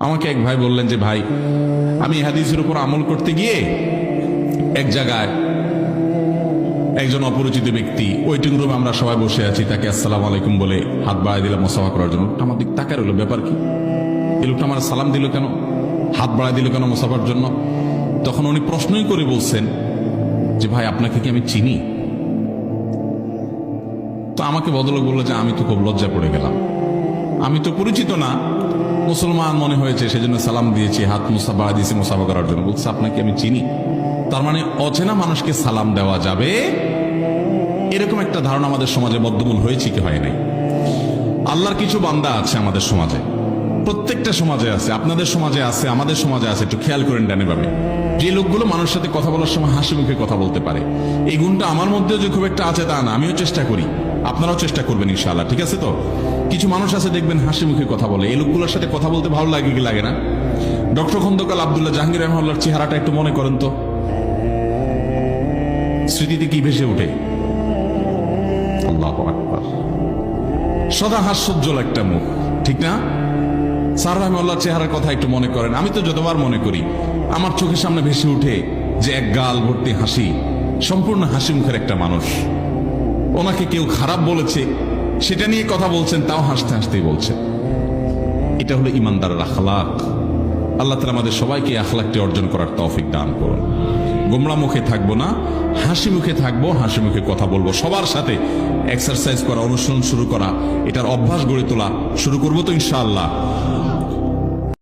আমাকে এক ভাই বললেন যে, ভাই, আমি হাদিসের উপর আমল করতে গিয়ে এক জায়গায় একজন অপরিচিত ব্যক্তি ওয়েটিং রুমে আমরা সবাই বসে আছি, তাকে আসসালাম আলাইকুম বলে হাত বাড়াই দিলাম মোসাফা করার জন্য। লোকটা আমার দিক তাকার হলো ব্যাপার কি? এই লোকটা আমার সালাম দিল কেন? হাত বাড়াই দিল কেন মোসাফার জন্য? তখন উনি প্রশ্নই করে বলছেন যে, ভাই, আপনাকে কি আমি চিনি? তো আমাকে বদলক বলল যে, আমি তো খুব লজ্জা পড়ে গেলাম। আমি তো পরিচিত না মুসলমান মনে হয়েছে, সেজন্য সালাম দিয়েছি, হাত মুসা বাড়া দিয়েছি মুসাফা করার জন্য। বলছে, আপনাকে আমি চিনি। তার মানে অচেনা মানুষকে সালাম দেওয়া যাবে? এরকম একটা ধারণা আমাদের সমাজে বদ্ধমূল হয়েছে কি হয় নাই? আল্লাহর কিছু বান্দা আছে আমাদের সমাজে। প্রত্যেকটা সমাজে আছে, আপনাদের সমাজে আছে, আমাদের সমাজে আছে, একটু খেয়াল করেন ডানে ভাবে যে লোকগুলো মানুষের সাথে কথা বলার সময় হাসি মুখে কথা বলতে পারে। এই গুণটা আমার মধ্যেও যে খুব একটা আছে তা না, আমিও চেষ্টা করি। আপনারাও চেষ্টা করবেন ইনশাআল্লাহ, ঠিক আছে তো? কিছু মানুষ আছে, দেখবেন হাসি মুখে কথা বলে। এই লোকগুলোর সাথে কথা বলতে ভালো লাগে কি লাগে না? ডক্টর খন্দকাল আবদুল্লাহ জাহাঙ্গীর রহমাল্লার চেহারাটা একটু মনে করেন তো। স্মৃতিতে কি ভেসে ওঠে? সদা হাস্যোজ্জ্বল একটা মুখ, ঠিক না? স্যার রহমাল্লাহ চেহারার কথা একটু মনে করেন। আমি তো যতবার মনে করি, আমার চোখের সামনে ভেসে উঠে যে এক গাল ভর্তি হাসি, সম্পূর্ণ হাসি মুখের একটা মানুষ। ওনাকে কেউ খারাপ বলেছে, সেটা নিয়ে কথা বলছেন, তাও হাসতে হাসতেই বলছেন এটা হলো ইমানদারের আখলাক। আল্লাহ তালা আমাদের সবাইকে আখলাকটি অর্জন করার তৌফিক দান করুন। গোমরা মুখে থাকব না, হাসি মুখে থাকব, হাসি মুখে কথা বলব, সবার সাথে এক্সারসাইজ করা, অনুশীলন শুরু করা, এটার অভ্যাস গড়ে তোলা, শুরু করব তো ইনশাআল্লাহ।